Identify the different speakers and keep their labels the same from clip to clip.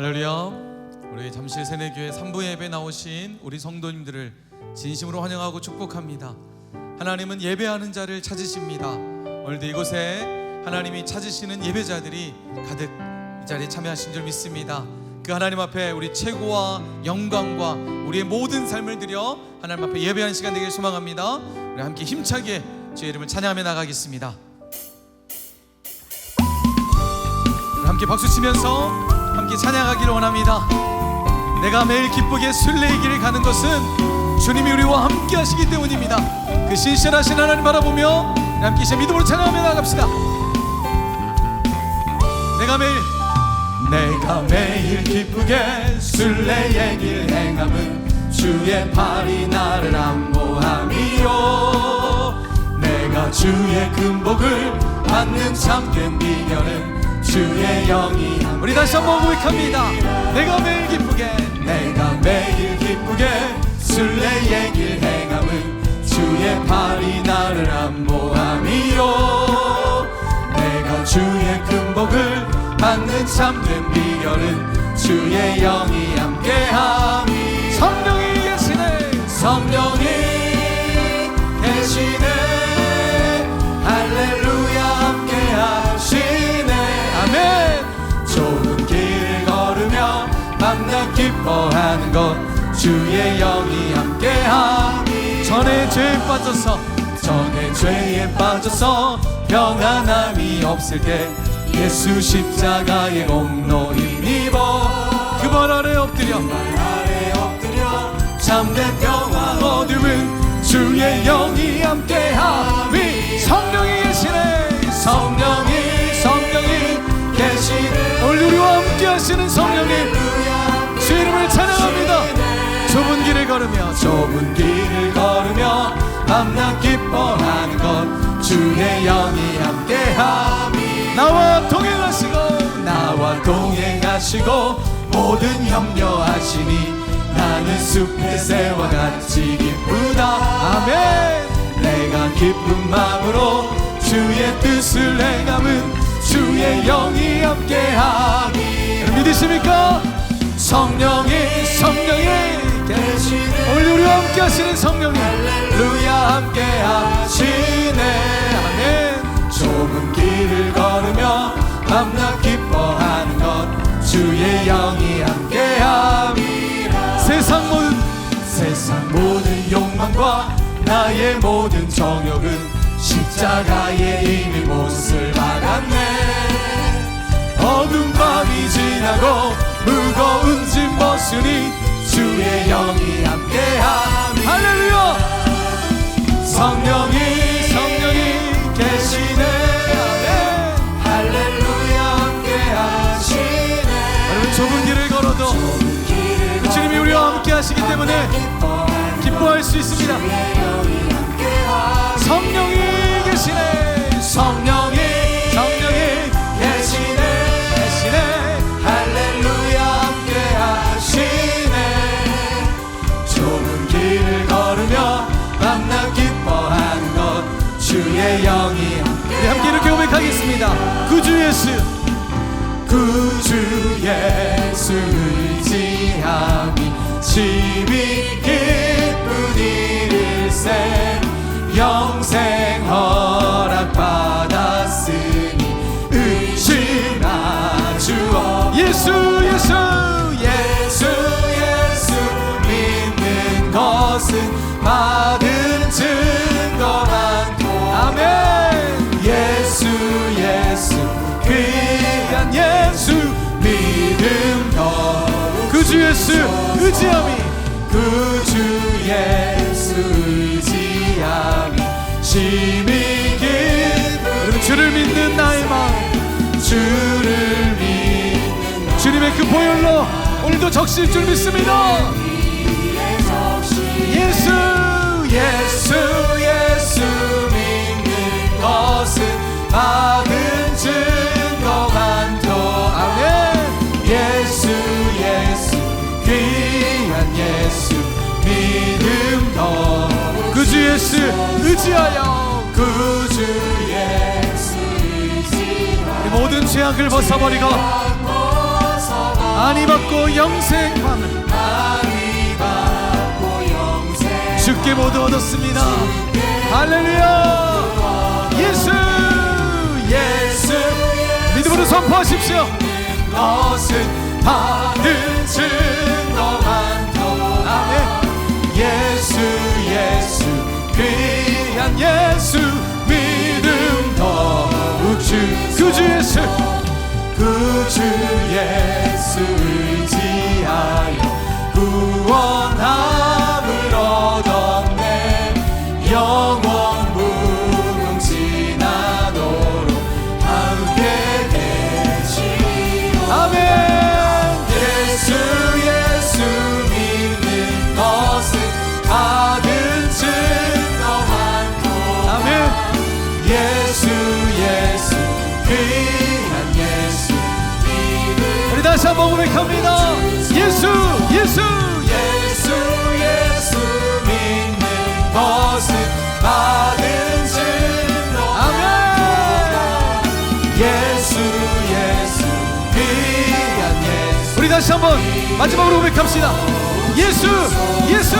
Speaker 1: 할렐루야. 우리 잠실 세내교회 3부 예배 나오신 우리 성도님들을 진심으로 환영하고 축복합니다. 하나님은 예배하는 자를 찾으십니다. 오늘도 이곳에 하나님이 찾으시는 예배자들이 가득 이 자리에 참여하신 줄 믿습니다. 그 하나님 앞에 우리 최고와 영광과 우리의 모든 삶을 드려 하나님 앞에 예배하는 시간 되길 소망합니다. 우리 함께 힘차게 주의 이름을 찬양하며 나가겠습니다. 함께 박수 치면서 함께 찬양하기를 원합니다. 내가 매일 기쁘게 순례의 길을 가는 것은 주님이 우리와 함께 하시기 때문입니다. 그 신실하신 하나님 바라보며 함께 이제 믿음으로 찬양하며 나갑시다. 내가 매일
Speaker 2: 내가 매일 기쁘게 순례의 길 행함은 주의 팔이 나를 안보함이요 내가 주의 금복을 받는 참된 비결은 주의 영이
Speaker 1: 우리 다시 한번 고백합니다. 내가 매일 기쁘게.
Speaker 2: 내가 매일 기쁘게 순례의 길 행함은 주의 팔이 나를 안보함이요. 내가 주의 금복을 받는 참된 비결은 주의 영이 함께함 기뻐하는 것. 주의 영이 함께함이
Speaker 1: 전에 죄에 빠져서
Speaker 2: 전에 죄에 빠져서 평안함이 없을 때 예수 십자가의 공로 힘입어
Speaker 1: 그발 아래 엎드려
Speaker 2: 발 아래 엎드려 참된
Speaker 1: 걸으며
Speaker 2: 좁은 길을 걸으며 밤낮 기뻐하는 것 주의 영이 함께함이
Speaker 1: 나와 동행하시고
Speaker 2: 나와 동행하시고 모든 협려하시니 나는 숲의 새와 같이 기쁘다
Speaker 1: 아멘.
Speaker 2: 내가 기쁜 마음으로 주의 뜻을 행함은 주의 영이 함께하니
Speaker 1: 믿으십니까?
Speaker 2: 성령이
Speaker 1: 성령이
Speaker 2: 계시네.
Speaker 1: 오늘 우리와 함께 하시는 성령님
Speaker 2: 할렐루야 함께 하시네.
Speaker 1: 아멘.
Speaker 2: 좁은 길을 걸으며 밤낮 기뻐하는 것 주의 영이 함께 함이라.
Speaker 1: 세상 모든
Speaker 2: 세상 모든 욕망과 나의 모든 정욕은 십자가에 이미 못을 박았네 짐 벗으니 주의 영이 함께함이.
Speaker 1: 할렐루야!
Speaker 2: 성령이
Speaker 1: 성령이
Speaker 2: 계시네.
Speaker 1: 아멘.
Speaker 2: 할렐루야 함께하시네.
Speaker 1: 여러분 좁은 길을 걸어도 그 주님이 우리와 함께 하시기 때문에 기뻐할 수 있습니다. 성령이 예수
Speaker 2: 구주 예수 의지함이 심히 기쁜 일일세 영생 허락 받았으니 의심하 주어.
Speaker 1: 예수 예수
Speaker 2: 예수 예수 믿는 것은 받은 증
Speaker 1: 주 예수 의지함이.
Speaker 2: 구주 예수 의지함이 심히 기쁜
Speaker 1: 여러분 주를 믿는 나의 마음
Speaker 2: 주를 믿는
Speaker 1: 주님의 그 보혈로 오늘도 적실 줄 믿습니다. 예수
Speaker 2: 예수 예수 믿는 것은 받은 증
Speaker 1: 의지하여
Speaker 2: 구주 예수
Speaker 1: 우리 모든 죄악을 벗어버리고 안이 받고 영생함을 주께 모두 얻었습니다. 할렐루야! 예수! 예수! 믿음으로 선포하십시오.
Speaker 2: 것은 받은 증 예수 믿음 더욱 주
Speaker 1: 구주 예수
Speaker 2: 구주 예수 의지하여
Speaker 1: 다시 한번 고백합니다. 예수 예수.
Speaker 2: 예수 예수 믿는 것은 받은 증거
Speaker 1: 아멘.
Speaker 2: 예수 예수 귀한 예수
Speaker 1: 우리 다시 한번 마지막으로 고백합시다. 예수 예수.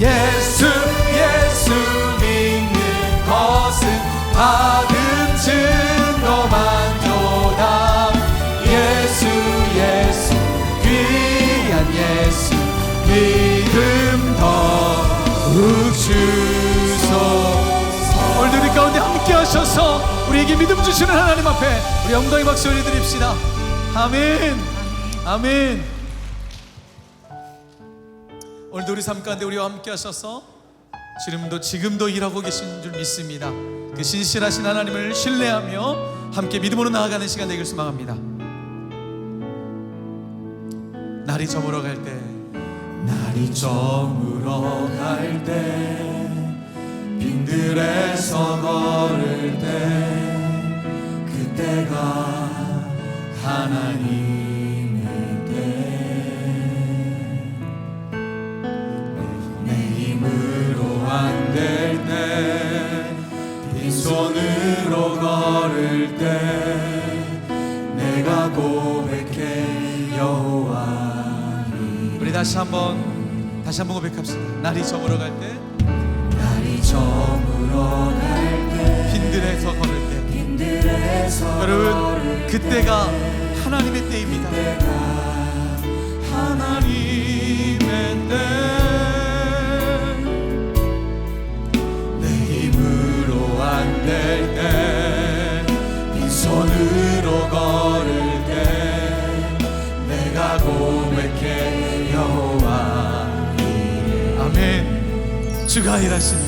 Speaker 2: 예수 예수 믿는 것은 받은
Speaker 1: 하셔서 우리에게 믿음 주시는 하나님 앞에 우리 엉덩이 박수 올려드립시다. 아멘. 아멘. 오늘도 우리 삶 가운데 우리와 함께 하셔서 지금도 지금도 일하고 계신 줄 믿습니다. 그 신실하신 하나님을 신뢰하며 함께 믿음으로 나아가는 시간 되길 소망합니다. 날이 저물어 갈 때
Speaker 2: 날이 저물어 갈 때 빈들에서 걸을 때 그때가 하나님의 때내 힘으로 안 될 때 빈손으로 걸을 때 내가 고백해 여호와
Speaker 1: 우리 다시 한번 다시 한번 고백합시다. 날이 저물어 갈 때
Speaker 2: 저물어 갈때
Speaker 1: 빈들에서 걸을 때.
Speaker 2: 빈들에서
Speaker 1: 여러분 그때가 하나님의 때입니다.
Speaker 2: 하나님의 때 내 힘으로 안 될 때. 빈손으로 걸을 때. 내가 고백해 여호와
Speaker 1: 아멘. 주가 일하시니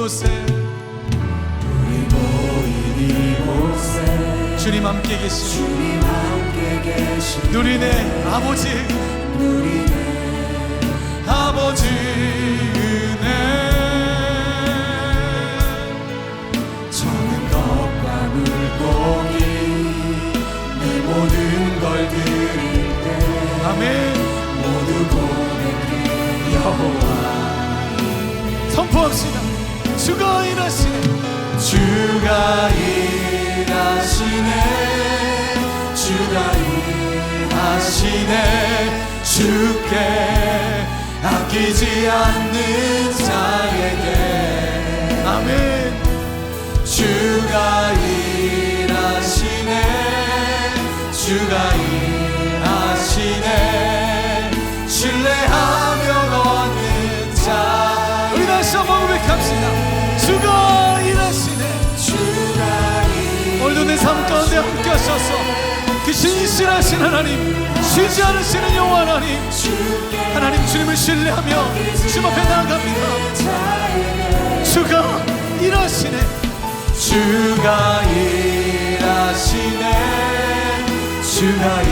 Speaker 1: 이곳에
Speaker 2: 우리 모인 이곳에
Speaker 1: 주님 함께 계시니
Speaker 2: 주님 함께 계신
Speaker 1: 누리네 아버지.
Speaker 2: 아버지 은혜. 저는 떡과 물고기 내 모든 걸 드릴 때
Speaker 1: 아멘.
Speaker 2: 모두 고백해 여호와.
Speaker 1: 선포합시다 주가 일하시네.
Speaker 2: 주가 일하시네. 주가 일하시네. 주께 아끼지 않는 자에게.
Speaker 1: 아멘.
Speaker 2: 주가 일하시네. 주가 일하시네. 신뢰
Speaker 1: 그 신실하신 하나님 쉬지 않으시는 영원 하나님 하나님 주님을 신뢰하며 주님 앞에 나아갑니다.
Speaker 2: 주가 일하시네.
Speaker 1: 주가 일하시네.
Speaker 2: 주가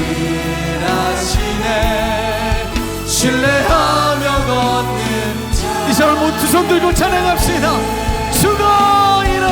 Speaker 2: 일하시네.
Speaker 1: 신뢰하며 걷는 이 사람 모두 손 들고 찬양합시다.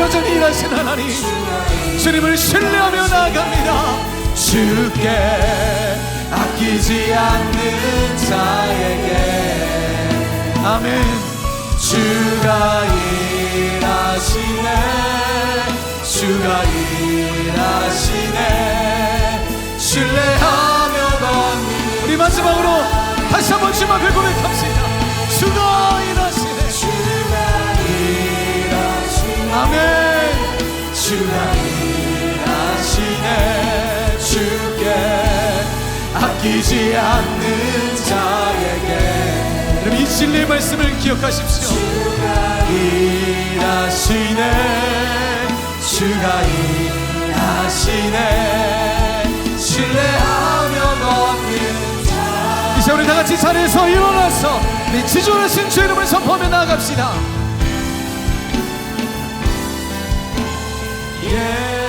Speaker 1: 여전히 일하신 하나님 주님을 신뢰하며 나아갑니다.
Speaker 2: 주께 아끼지 않는 자에게.
Speaker 1: 아멘.
Speaker 2: 주가 일하시네. 주가 일하시네. 신뢰하며 걷는
Speaker 1: 우리 마지막으로 다시 한번 주님 앞에 고백합시다. 주가
Speaker 2: 주가 일하시네. 주께 아끼지 않는 자에게.
Speaker 1: 여러분 이 진리의 말씀을 기억하십시오.
Speaker 2: 주가 일하시네. 주가 일하시네. 신뢰하며 걷는
Speaker 1: 이제 우리 다 같이 자리에서 일어나서 우리 지존하신 주 이름을 선포하며 나아갑시다
Speaker 2: 예